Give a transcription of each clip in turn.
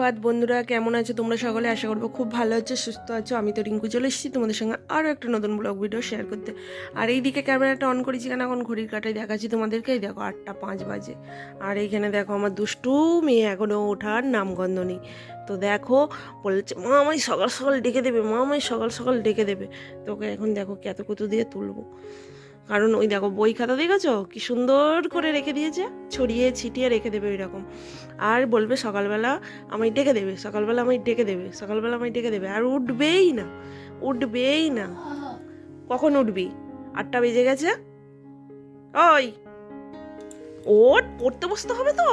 সুপ্রভাত বন্ধুরা, কেমন আছো? তোমরা সকলে আশা করব খুব ভালো আছো, সুস্থ আছো। আমি তো রিঙ্কু, চলে এসেছি তোমাদের সঙ্গে আরও একটা নতুন ব্লগ ভিডিও শেয়ার করতে। আর এইদিকে ক্যামেরাটা অন করেছি কেন? এখন ঘড়ির কাটায় দেখাচ্ছি তোমাদেরকেই দেখো, আটটা পাঁচ বাজে। আর এইখানে দেখো আমার দুষ্টু মেয়ে এখনও ওঠার নামগন্ধ নেই। তো দেখো, বলছে, মা আমায় সকাল সকাল ডেকে দেবে, মা আমায় সকাল সকাল ডেকে দেবে। তোকে এখন দেখো কত কত দিয়ে তুলবো। কারণ ওই দেখো বই খাতা দেখেছ? কি সুন্দর করে রেখে দিয়েছে। ছড়িয়ে ছিটিয়ে রেখে দেবে ওই রকম আর বলবে সকালবেলা আমায় ডেকে দেবে, সকালবেলা আমায় ডেকে দেবে, সকালবেলা আমায় ডেকে দেবে। আর উঠবেই না উঠবেই না। কখন উঠবি? আটটা বেজে গেছে। ওই, ওট, পড়তে বসতে হবে তো?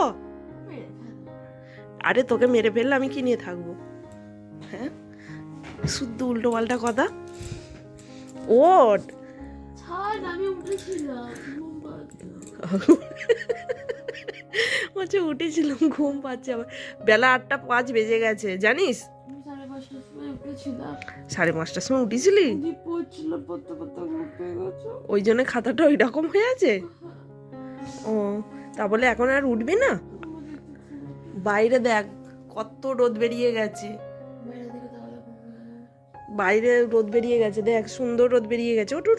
আরে তোকে মেরে ফেললে আমি কি নিয়ে থাকব? হ্যাঁ? শুদ্ধ উল্টো পাল্টা কথা। ওট আমি উঠেছিলাম। ঘুম পাচ্ছে। আবার। বেলা আটটা পাঁচ বেজে গেছে জানিস? সাড়ে পাঁচটার সময় উঠেছিলি? ওই জন্য খাতাটা ওই রকম হয়ে আছে? ও তা বলে এখন আর উঠবি না? বাইরে দেখ কত রোদ বেরিয়ে গেছে। বাইরে রোদ বেরিয়ে গেছে দেখ সুন্দর রোদ বেরিয়ে গেছে। ওটু।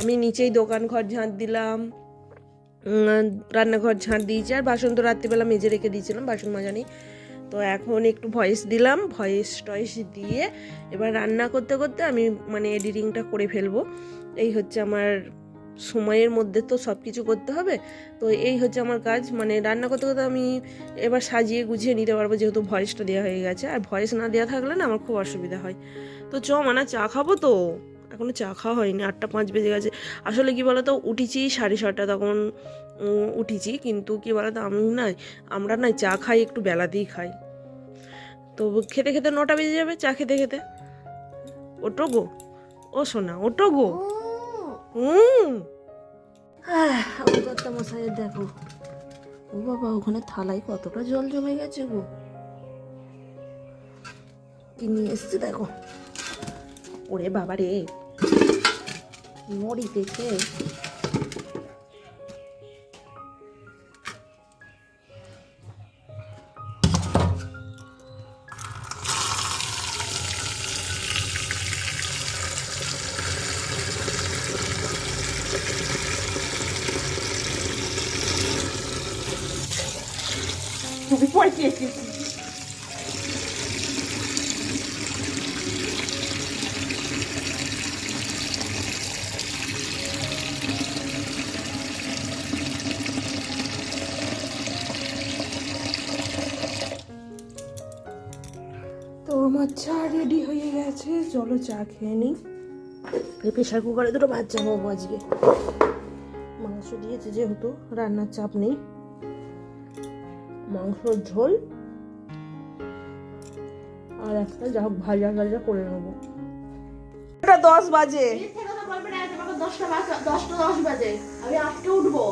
আমি নিচেই দোকান ঘর ঝাঁট দিলাম রান্নাঘর ঝাঁট দিয়েছি, আর বাসন তো রাত্রিবেলা মেজে রেখে দিয়েছিলাম, বাসন মাজানি তো এখন একটু ভয়েস দিলাম, ভয়েস টয়েস দিয়ে এবার রান্না করতে করতে আমি মানে এডিটিংটা করে ফেলব। এই হচ্ছে আমার সময়ের মধ্যে তো সব কিছু করতে হবে। তো এই হচ্ছে আমার কাজ মানে রান্না করতে করতে আমি এবার সাজিয়ে গুছিয়ে নিতে পারব, যেহেতু ভয়েসটা দেওয়া হয়ে গেছে। আর ভয়েস না দেওয়া থাকলে না আমার খুব অসুবিধা হয়। তো চ মানে চা খাব তো? এখনও চা খাওয়া হয়নি, আটটা পাঁচ বেজে গেছে। আসলে কি বলতো, উঠেছি সাড়ে ছটা তখন উঠেছি, কিন্তু কি বলতো, আমি নাই আমরা না চা খাই, একটু বেলাতেই খাই। তো খেতে খেতে নটা বেজে যাবে চা খেতে খেতে। ওটো গো, ও সোনা ওটো গো। হুম মশাইয়ের দেখো। ও বাবা, ওখানে থালায় কতটা জল জমে গেছে গো। কি নিয়ে এসছে দেখো। ওরে বাবা রে তো গেছে চলো চা খেয়ে নিই। প্রেশার কুকারে দুটো ভাত চাপাবো আজকে। মাংস দিয়েছে যেহেতু, রান্নার চাপ নেই। মাংসর ঝোল। আর একটা যা ভাজা ভাজা করে নেব। দশ বাজে।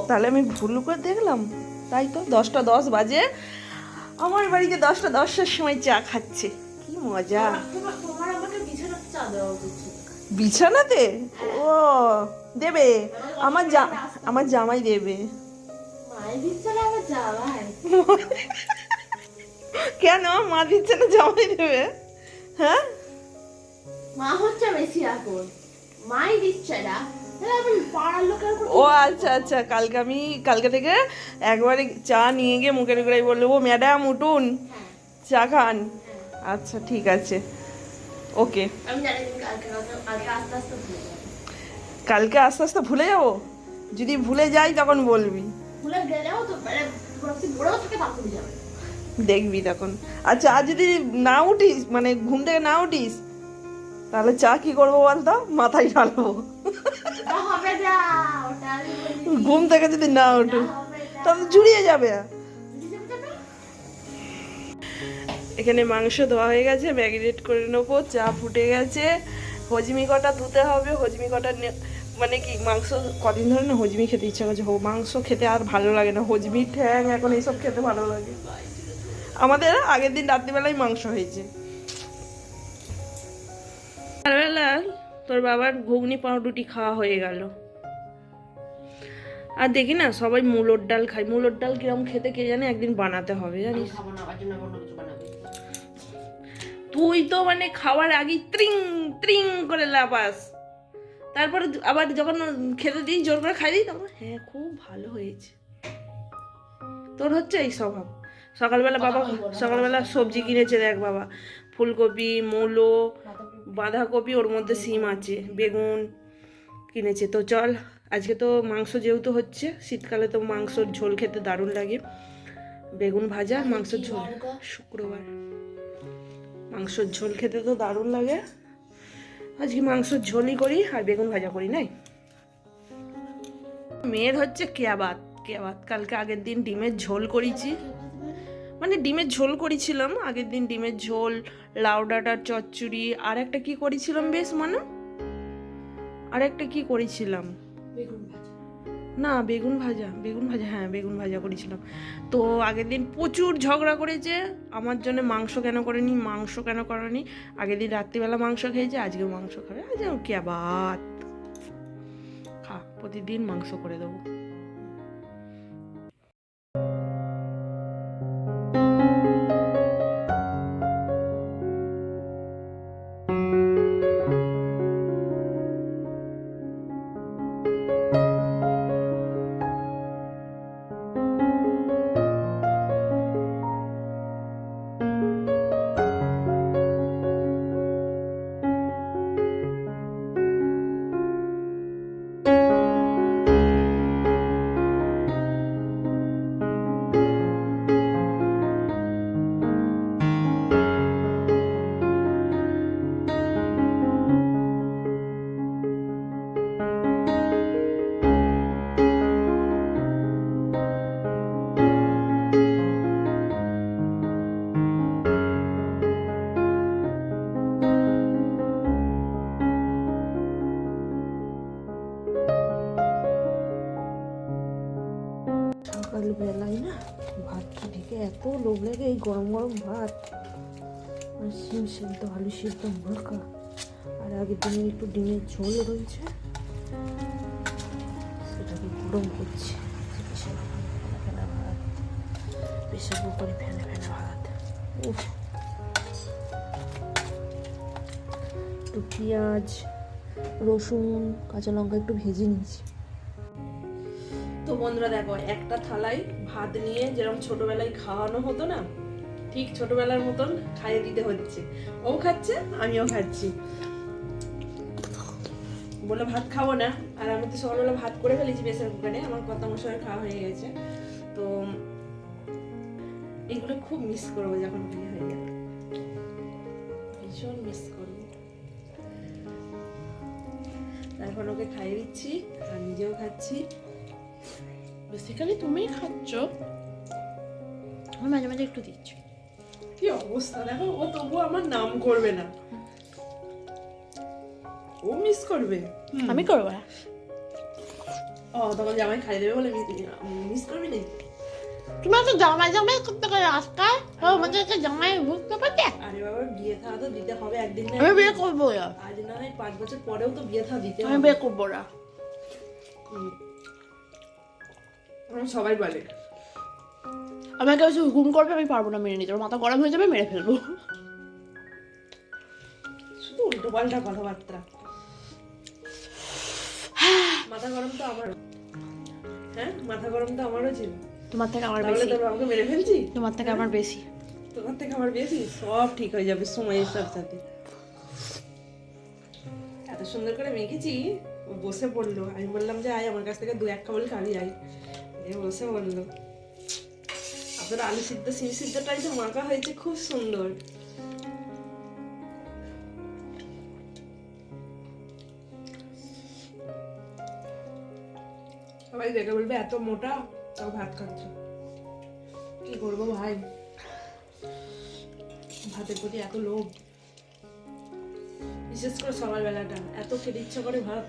তাহলে আমি ভুল করে দেখলাম? তাই তো দশটা দশ বাজে। আমার বাড়িতে দশটা দশটার সময় চা খাচ্ছে। কি মজা তোমার- তোমার আমাকে বিছানাতে চা দেওয়া উচিত বিছানাতে? ও দেবে। আমার জা আমার জামাই দেবে। কেন? মা দিচ্ছে না জামাই দেবে? হ্যাঁ? মা হচ্ছে বেশি এখন মাই দিচ্ছে না। ও আচ্ছা আচ্ছা। কালকে আমি কালকে থেকে একবারে চা নিয়ে গিয়ে মুখের গোড়ায় বলল ও ম্যাডাম উঠুন। হ্যাঁ, চা খান। হ্যাঁ। আচ্ছা ঠিক আছে। ওকে কালকে আস্তে আস্তে ভুলে যাবে। যদি ভুলে যাই তখন বলবি। মানে দেখবি তখন। আচ্ছা আর যদি না উঠিস মানে ঘুম থেকে না উঠিস তাহলে চা কি করব বলতো? মাথায় ঢালবো। ঘুম থেকে যদি না উঠু তাহলে জুড়িয়ে যাবে। এখানে মাংস ধোয়া হয়ে গেছে ম্যাগিনেট করে নেব চা ফুটে গেছে। হজমি কটা ধুতে হবে হজমি কটা নে- মানে কি মাংস কদিন ধরে না হজমি খেতে ইচ্ছা করছে। হো মাংস খেতে আর ভালো লাগে না হজমি ঠ্যাং এখন এইসব খেতে ভালো লাগে। আমাদের আগের দিন রাত্রিবেলায় মাংস হয়েছে। সকালবেলা তোর বাবার ঘুগনি পাউরুটি খাওয়া হয়ে গেল। আর দেখি না সবাই মুলোর ডাল খায়। মুলোর ডাল কিরম খেতে কে জানে একদিন বানাতে হবে জানিস? তুই তো মানে খাওয়ার আগেই ত্রিং ত্রিং করে লাপাস তারপরে আবার যখন খেতে দিই জোর করে খাই দিই তখন হ্যাঁ খুব ভালো হয়েছে। তোর হচ্ছে এই স্বভাব। সকালবেলা বাবা সকালবেলা সবজি কিনেছে দেখ বাবা। ফুলকপি মূলো বাঁধাকপি ওর মধ্যে সিম আছে বেগুন কিনেছে। তো চল আজকে তো মাংস যেহেতু হচ্ছে শীতকালে তো মাংসর ঝোল খেতে দারুণ লাগে। বেগুন ভাজা মাংসের ঝোল। শুক্রবার। মাংসের ঝোল খেতে তো দারুণ লাগে। আজকে মাংসর ঝোলই করি, আর বেগুন ভাজা করি, নাই? মেয়ের হচ্ছে কেয়াবাত কেয়াবাত কালকে আগের দিন ডিমের ঝোল করেছি। মানে ডিমের ঝোল করেছিলাম, আগের দিন ডিমের ঝোল, লাউ ডাঁটার চচ্চড়ি, আর একটা কি করেছিলাম বেশ মানে? আর একটা কি করেছিলাম? না, বেগুন ভাজা বেগুন ভাজা হ্যাঁ বেগুন ভাজা করেছিলাম। তো আগের দিন প্রচুর ঝগড়া করেছে, আমার জন্য মাংস কেন করেনি, মাংস কেন করেনি? আগের দিন রাত্রিবেলা মাংস খেয়েছে আজকে মাংস খাবে আজ কে বাত খা, প্রতিদিন মাংস করে দেবো। লাগে, এই গরম গরম ভাত আর শিম সেদ্ধ, আলু সেদ্ধ মাখা আর আগের দিনে একটু ডিমের ঝোল রয়েছে, সেটাকে গরম করছি। প্রেশার কুকারে ফেনা ফেনা ভাত। উফ। একটু পেঁয়াজ, রসুন, কাঁচা লঙ্কা একটু ভেজে নিয়েছি। তো বন্ধুরা দেখো, একটা থালায় ভাত নিয়ে যেরকম ছোটবেলায় খাওয়ানো হতো না, ঠিক ছোটবেলার মতন খাইয়ে দিতে হচ্ছে। ও খাচ্ছে, আমিও খাচ্ছি। বলে ভাত খাব না। আর আমি তো সকালবেলা ভাত করে ফেলেছি প্রেসার কুকারে, আমার কথা মশাই খাওয়া হয়ে গেছে। তো এগুলো খুব মিস করব যখন বিয়ে হয়ে যাবে ভীষণ মিস করব। তারপর ওকে খাইয়ে দিচ্ছি, আর নিজেও খাচ্ছি। বেসিক্যালি তুমিই খাচ্ছ? আমি মাঝে মাঝে একটু দিচ্ছি। কি অবস্থা? দেখো ও তবুও আমার নাম করবে না। ও মিস করবে? আমি করব না। ও তখন জামাই খাই দেবে বলে মিস করবি না তুমি তো জামাই জামাই করতে করে আজকাল আমাদের একটা জামাই বুঝতে পারছে? আরে বাবা বিয়ে থা তো দিতে হবে একদিন না আমি বিয়ে। করব আজ না পাঁচ বছর পরেও তো বিয়ে থা দিতে আমি বিয়ে করব না। সবাই বলে। আমাকে কিছু হুকুম করবে আমি পারব না মেনে নিতে। মাথা গরম হয়ে যাবে মেরে ফেলব। শুধু উল্টো পাল্টা কথাবার্তা। মাথা গরম তো আমার হ্যাঁ? মাথা গরম তো আমারও ছিল। তোমার থেকে আমার বেশি। তোর বাবাকে মেরে ফেলছি? তোমার থেকে আমার বেশি। তোমার থেকে আমার বেশি? সব ঠিক হয়ে যাবে সময়ের সাথে সাথে। এত সুন্দর করে মেখেছি ও বসে পড়ল। আমি বললাম যে আয় আমার কাছ থেকে দু এক কাবল খালি আয়। বসে পড়ল আপনার আলু সিদ্ধ সিদ্ধটাই মাখা হয়েছে, খুব সুন্দর। সবাই দেখে বলবে, এত মোটা, তাও ভাত খাচ্ছ। কি করব ভাই? ভাতের প্রতি এত লোভ। বিশেষ করে সকালবেলাটা, এত খেতে ইচ্ছা করে ভাত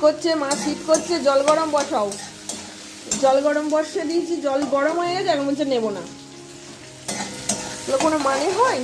করছে, মা শীত করছে, জল গরম বসাও। জল গরম বসে দিয়েছি, জল গরম হয়ে গেছে, এখন বলছে নেব না। কোনো মানে হয়?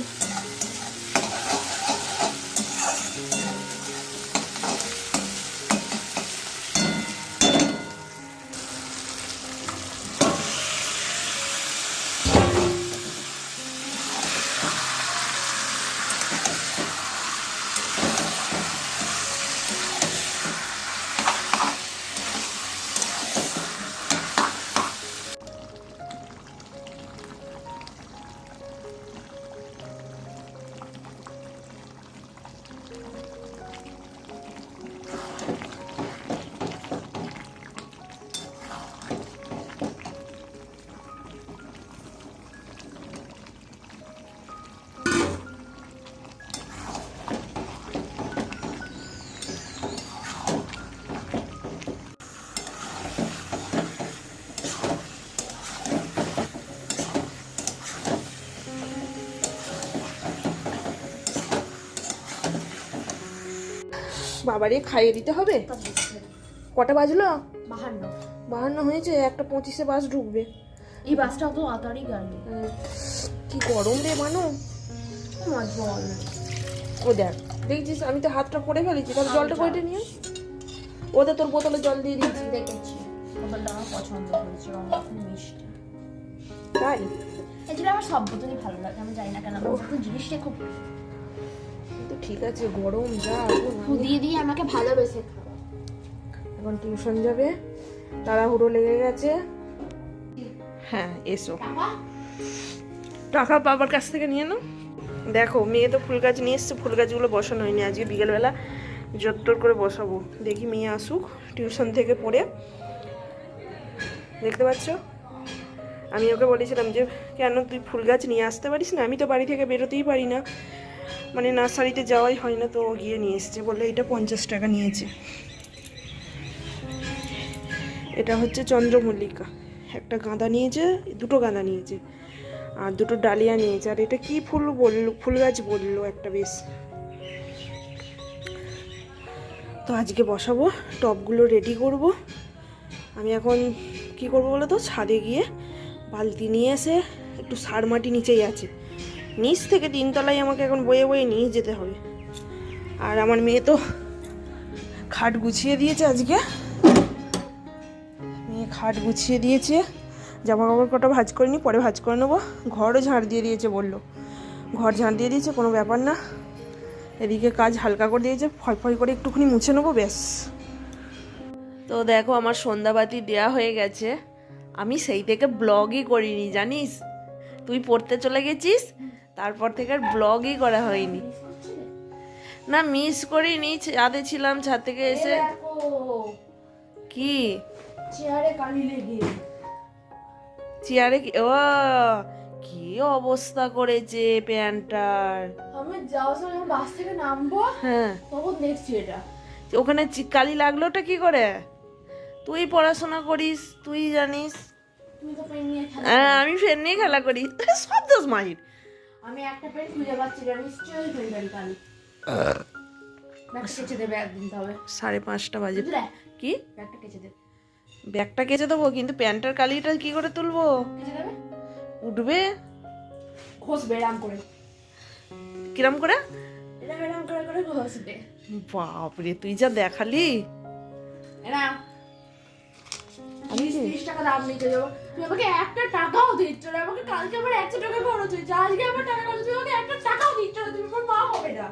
বাবারে খাইয়ে দিতে হবে? কটা বাজলো? বাহান্ন। বাহান্ন হয়েছে একটা পঁচিশে বাস ঢুকবে। এই বাসটা অত তাড়াতাড়ি গেল। উম, কি গরম রে মানু। ও দেখ দেখছিস আমি তো হাতটা পড়ে ফেলেছি তাহলে জলটা কইটে নিয়ে। ওদের তোর বোতলে জল দিয়ে দিয়েছি। দেখেছি বোতলটা আমার পছন্দ হয়েছে রঙটা খুব মিষ্টি। তাই? এছাড়া আমার সব বোতলই ভালো লাগে আমি জানি না কেন আমার জিনিসটা খুব তো ঠিক আছে গরম যা দিয়ে আমাকে ভালোবেসে এখন টিউশন যাবে তাড়াহুড়ো লেগে গেছে। হ্যাঁ এসো। টাকা? বাবার কাছ থেকে নিয়ে নাও। দেখো মেয়ে তো ফুল গাছ নিয়ে এসছে ফুল গাছগুলো বসানো হয়নি আজকে বিকেলবেলা জোত্তর করে বসাবো। দেখি মেয়ে আসুক টিউশন থেকে পড়ে। দেখতে পাচ্ছ? আমি ওকে বলেছিলাম যে কেন তুই ফুল গাছ নিয়ে আসতে পারিস না? আমি তো বাড়ি থেকে বেরোতেই পারি না। মানে নার্সারিতে যাওয়াই হয় না, তো গিয়ে নিয়ে এসছে, বললে এটা পঞ্চাশ টাকা নিয়েছে। এটা হচ্ছে চন্দ্রমল্লিকা, একটা গাঁদা নিয়েছে, দুটো গাঁদা নিয়েছে, আর দুটো ডালিয়া নিয়েছে, আর এটা কি ফুল বলল, ফুল গাছ বলল একটা বেশ। তো আজকে বসাবো, টবগুলো রেডি করব। আমি এখন কি করব বলো তো ছাদে গিয়ে বালতি নিয়ে এসে একটু সার মাটি নিচেই আছে। নিচ থেকে তিনতলায় আমাকে এখন বয়ে বয়ে নিয়ে যেতে হবে। আর আমার মেয়ে তো খাট গুছিয়ে দিয়েছে আজকে। মেয়ে খাট গুছিয়ে দিয়েছে। জামা কাপড় কটা ভাজ করে নি, পরে ভাজ করে নেব। ঘরও ঝাড় দিয়ে দিয়েছে বলল। ঘর ঝাড় দিয়ে দিয়েছে, কোনো ব্যাপার না। এদিকে কাজ হালকা করে দিয়েছে ফয় ফয় করে একটুখানি মুছে নেব, ব্যাস। তো দেখো, আমার সন্ধ্যাবাতি দেয়া হয়ে গেছে। আমি সেই থেকে ব্লগই করিনি, জানিস? তুই পড়তে চলে গেছিস? তারপর থেকে আর ব্লগই করা হয়নি। না মিস করিনি ছাদে ছিলাম ছাদ থেকে এসে কি? চেয়ারে কালি লেগে। চেয়ারে কি? ও কি অবস্থা করেছে প্যান্টটার? আমি যাওয়ার সময় বাস থেকে নামবো হ্যাঁ। তখন দেখছি এটা। ওখানে কালি লাগলোটা কি করে? তুই পড়াশোনা করিস তুই জানিস। তুমি তো পেন নিয়ে খেলা হ্যাঁ, আমি ফের নিয়ে খেলা করি। সব দোষ মাহির। আমি একটা পেন খুঁজে পাচ্ছি না নিশ্চয়ই কালি ব্যাগটা কেচে দেবে একদিন তবে সাড়ে পাঁচটা বাজে। কি? ব্যাগটা কেচে দেবে ব্যাগটা কেচে দেবো কিন্তু প্যান্টের কালিটা কি করে তুলবো? কেচে দেবে? উঠবে? ঘষবে এরাম করে। কিরম করে? এরাম এরাম করে করে ঘষবে বাপরে তুই যা দেখালি। এরাম তিরিশ টাকা দাম নিতে যাব। তুমি আমাকে একটা টাকাও দিচ্ছ না আমাকে কালকে আমার একশো টাকা খরচ হয়েছে আজকে আমার টাকা খরচ তুমি আমাকে একটা টাকাও দিচ্ছ না তুমি আমার মা হবে না।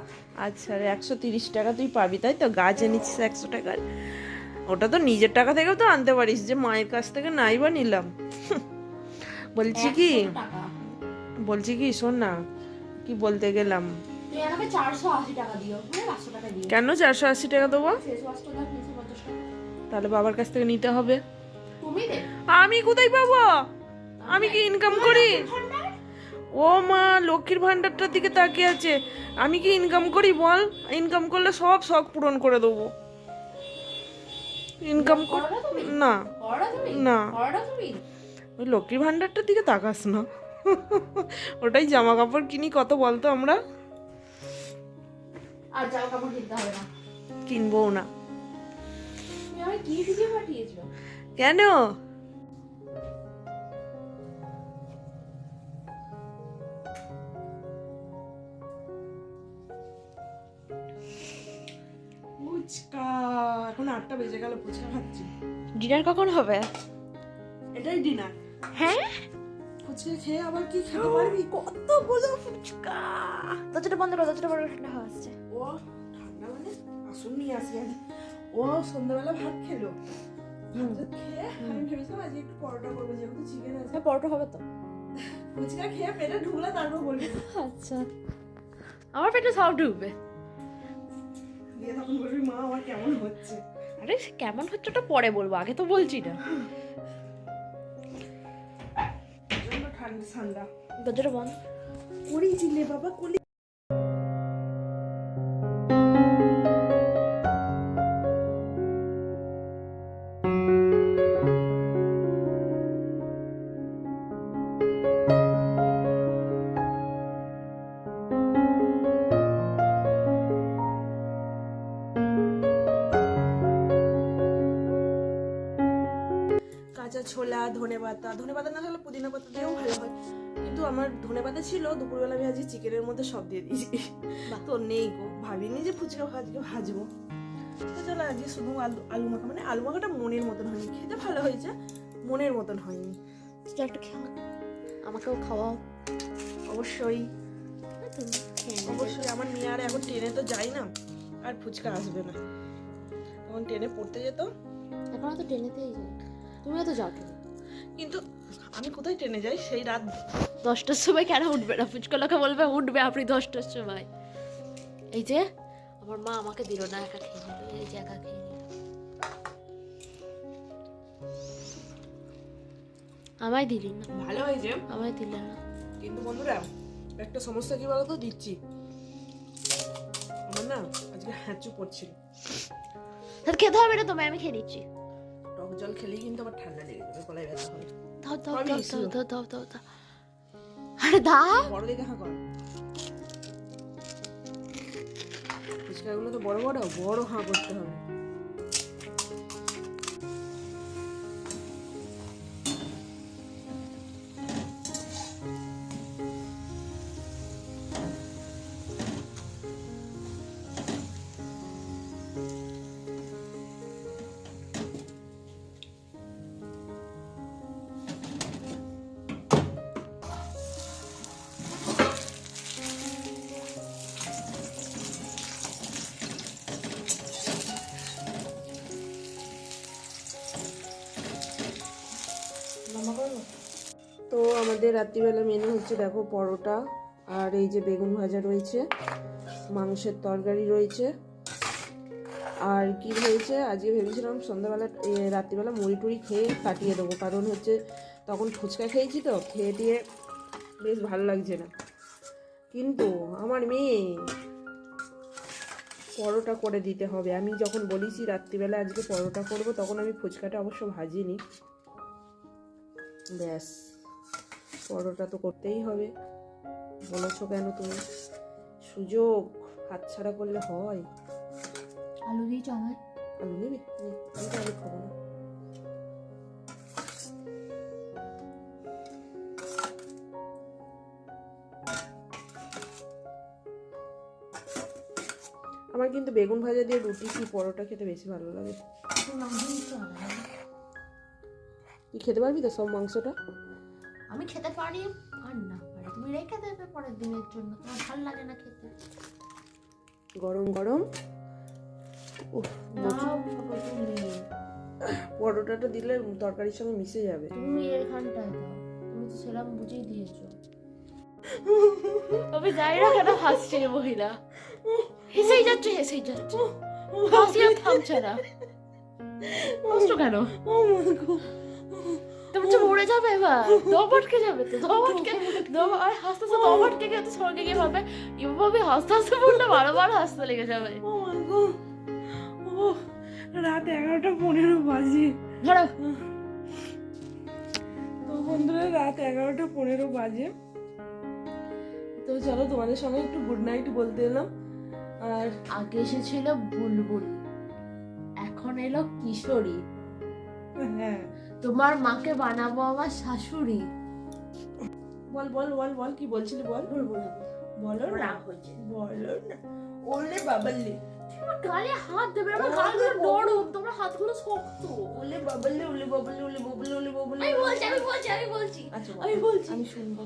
আচ্ছা রে একশো তিরিশ টাকা তুই পাবি তাই তো? গাছ এনেছিস একশো টাকার। ওটা তো নিজের টাকা থেকেও তো আনতে পারিস যে মায়ের কাছ থেকে নাই বা নিলাম। বলছি কি? বলছি কি শোন না কি বলতে গেলাম? চারশো টাকা দিও মানে কেন চারশো আশি টাকা দেবো? তাহলে বাবার কাছ থেকে নিতে হবে। আমি কোথায় পাবো? আমি কি ইনকাম করি? ও মা লক্ষ্মীর ভান্ডারটার দিকে তাকিয়ে আছে। আমি কি ইনকাম করি বল? ইনকাম করলে সব শখ পূরণ করে দেবো। ইনকাম না। না। ওই লক্ষ্মীর ভান্ডারটার দিকে তাকাস না। ওটাই জামা কাপড় কিনি কত বলতো আমরা? আর জামা কাপড় কিনতে হবে না। কিনবো না। কি ভিডিও পাঠিয়েছো? কেন? এখন আটটা বেজে গেল ফুচকা খাচ্ছি ডিনার কখন হবে? এটাই ডিনার হ্যাঁ? ফুচকা খেয়ে আবার কি খেতে পারবি? কতগুলো ফুচকা! দরজাটা বন্ধ করো দরজাটা বন্ধ করো ঠান্ডা হাওয়া আসছে। ও ঠান্ডা মানে আসুন নিয়ে আসি। ও সন্ধ্যাবেলা ভাত খেলো। খেয়ে আমি ভেবেছিলাম আজকে একটু পরোটা করব যেহেতু চিকেন আছে। হ্যাঁ পরোটা হবে তো। ফুচকা খেয়ে পেটে ঢুকলে তারপর বলবি। আচ্ছা। আমার পেটে সব ঢুকবে। দিয়ে তখন বলবি মা আমার কেমন হচ্ছে? আরে কেমন হচ্ছে ওটা পরে বলব আগে তো বলছি না। ঠান্ডা ঠান্ডা। দরজাটা বন্ধ। করেছিলে বাবা কলি কাঁচা ছোলা ধনে পাতা। ধনে পাতা না থাকলে পুদিনা পাতা দিয়েও ভালো হয়। কিন্তু আমার ধনে পাতা ছিল দুপুরবেলা আমি চিকেনের মধ্যে সব দিয়ে দিয়েছি। তো নেই গো ভাবিনি যে ফুচকা ভাজকে ভাজবো। চলো আজকে শুধু আলু আলু মাখা মানে আলু মাখাটা মনের মতন হয়নি খেতে ভালো হয়েছে মনের মতন হয়নি। একটা খেলা আমাকেও খাওয়াও। অবশ্যই। নেবে। অবশ্যই আমার মেয়ে আর এখন ট্রেনে তো যাই না আর ফুচকা আসবে না। তখন ট্রেনে পড়তে যেত। এখন তো ট্রেনেতেই যাই। তুমিও তো যাও কিন্তু আমি কোথায় ট্রেনে যাই? সেই রাত দশটার সময় কেন উঠবে না? ফুচকা লোকে বলবে উঠবে আপনি দশটার সময়। এই যে আমার মা আমাকে দিল না একা খেয়ে নিল। এই যে একা খেয়ে নিল। আমায় দিলি না। ভালো হয়েছে। আমায় দিলে না। কিন্তু বন্ধুরা একটা সমস্যা কি বলতো? দিচ্ছি। আমার না আজকে হাঁচু পড়ছিল। তাহলে খেতে হবে না তোমায় আমি খেয়ে নিচ্ছি। টক জল খেলেই কিন্তু আমার ঠান্ডা লেগে যাবে গলায় ব্যথা হবে দাও দাও দাও দাও দাও দাও দাও দাও আরে দাও বড় দেখে হাঁ কর। ফুচকাগুলো তো বড় বড় বড় হাঁ করতে হবে। রাত্রিবেলা মেনু হচ্ছে দেখো পরোটা আর এই যে বেগুন ভাজা রয়েছে, মাংসের তরকারি রয়েছে। আর কি হয়েছে? আজকে ভেবেছিলাম সন্ধ্যাবেলা রাত্রিবেলা মুড়ি টুড়ি খেয়ে কাটিয়ে দেবো। কারণ হচ্ছে তখন ফুচকা খেয়েছি তো, খেয়ে দিয়ে বেশ ভালো লাগছে না। কিন্তু আমার মেয়ে পরোটা করে দিতে হবে। আমি যখন বলেছি রাত্রিবেলা আজকে পরোটা করব, তখন আমি ফুচকাটা অবশ্য ভাজিনি। ব্যাস। পরোটা তো করতেই হবে। বলেছ কেন তুমি? সুযোগ হাতছাড়া করলে হয়। আলু দিয়ে চাঙায় আলু নেবে? আমি তো আলু খাব না। আমার কিন্তু বেগুন ভাজা দিয়ে রুটি কি পরোটা খেতে বেশি ভালো লাগে? তুই খেতে পারবি তো সব মাংসটা? আমি খেতে পারি? আর না পারি। তুমি রেখে দেবে পরের দিনের জন্য। তোমার ভালো লাগে না খেতে। গরম গরম। পরোটাটা দিলে তরকারির সঙ্গে মিশে যাবে। তুমি এখানটায় দাও। তুমি তো সেরকম বুঝেই দিয়েছ। আমি যাই না কেন হাসছে মহিলা। হেসেই যাচ্ছে হেসেই যাচ্ছে। হাসি আর থামছে না। হাসছো কেন? তুমি তো মরে যাবে এবার। দম আটকে যাবে তো দম আটকে দম আর হাসতে হাসতে দম আটকে গিয়ে তো স্বর্গে গিয়ে ভাবে এভাবে হাসতে হাসতে বললে বারবার হাসতে লেগে যাবে। রাত এগারোটা পনেরো বাজে। ধরো। তো বন্ধুরা রাত এগারোটা পনেরো বাজে। তো চলো তোমাদের সঙ্গে একটু গুড নাইট বলতে এলাম। আর আগে এসেছিল বুলবুল এখন এলো কিশোরী। হ্যাঁ। তোমার মাকে বানাবো আমার শাশুড়ি। বল বল বল বল কি বলছিলি বল? বলব না বলো না। হয়েছে। বলো না। ওলে বাবালে তোমার গালে হাত দেবে আমার গালগুলো নরম তোমার হাতগুলো শক্ত। ওলে বাবালে ওলে বাবালে ওলে বাবালে ওলে বাবালে আমি বলছি আমি বলছি আমি বলছি। আচ্ছা আমি বলছি। আমি শুনব।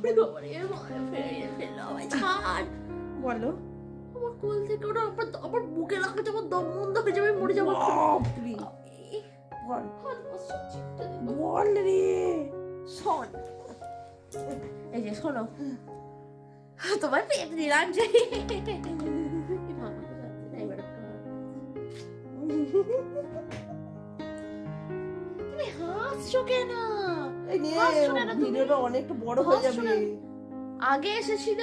ছাড়। বলো। আমার কোল থেকে ওটা আমার আমার বুকে রাখা যাব দম বন্ধ হয়ে যাবে মরে যাব। বল। বল রে শোন। এই যে শোনো। তোমার পেট দিলাম যে তুমি হাসছো কেন? ভিডিওটা অনেকটা বড় হয়ে যাবে। আগে এসেছিল?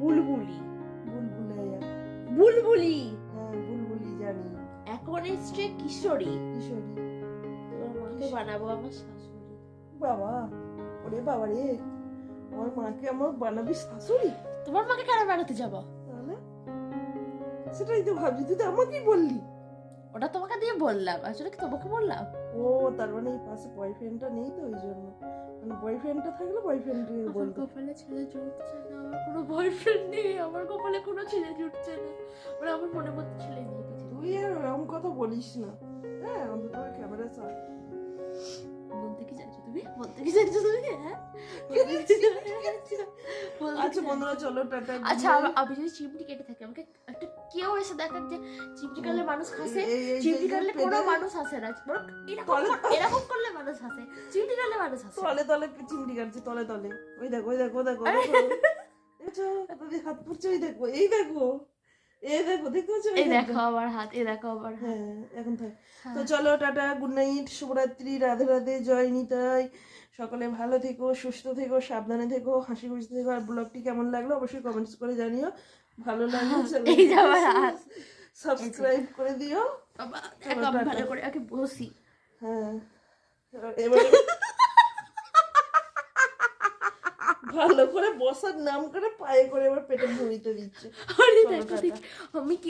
বুলবুলি। বুলবুলি। বুলবুলি। এসছে কিশোরী। কিশোরী। তোমার মাকে বানাবো আমার শাশুড়ি। বাবা ওরে বাবা রে। আমার মাকে আমার বানাবি শাশুড়ি? তোমার মাকে কেন বানাতে যাব? সেটাই তো ভাবছি তুই তো আমাকেই বললি। ওটা তোমাকে দিয়ে বললাম আসলে কি তোমাকে বললাম? ও তার মানে এই পাশে বয়ফ্রেন্ডটা নেই তো ওই জন্য। মানে বয়ফ্রেন্ডটা থাকলে বয়ফ্রেন্ড আমার কপালে ছেলে জুটছে না আমার কোনো বয়ফ্রেন্ড নেই আমার কপালে কোনো ছেলে জুটছে না। মানে আমার মনে মধ্যে ছেলে নেই। তুই আর ওরকম কথা বলিস না। হ্যাঁ অন্তত ক্যামেরা চাল। বলতে কি চাইছো তুমি? বলতে কি চাইছো তুমি? হ্যাঁ? বলতে কি চাইছো? বলতে কি আচ্ছা বন্ধুরা চলো টাটা আচ্ছা আমি যদি চিমটি কেটে থাকি। আমাকে একটা কেউ এসে দেখান যে চিমটি কাটলে মানুষ হাসে এই- এই- এই চিমটি কাটলে কোনো মানুষ হাসে না। এরকম এরকম করলে মানুষ হাসে। চিমটি কাটলে মানুষ হাসে। তলে তলে চিমটি কাটছে তলে তলে। ওই দেখো ওই দেখো দেখো দেখো হাত পুড়ছে ওই দেখো এই দেখো। এই দেখো দেখতে পাচ্ছ এই দেখো আমার হাত এই দেখো আমার হাত। হ্যাঁ এখন থাক। তো হ্যাঁ। চলো টাটা গুড নাইট শুভরাত্রি রাধে রাধে জয় নিতাই। সকলে ভালো থেকো সুস্থ থেকো সাবধানে থেকো হাসি খুশি থেকো। আর ব্লগটি কেমন লাগল অবশ্যই কমেন্টস করে জানিও। ভালো লাগলে এই সাবস্ক্রাইব করে দিও। বাবা ভালো করে আগে বসি হ্যাঁ এবারে ভালো করে বসার নাম করে পায়ে করে আমার পেটে ভরিতে দিচ্ছে। আরে দেখো আমি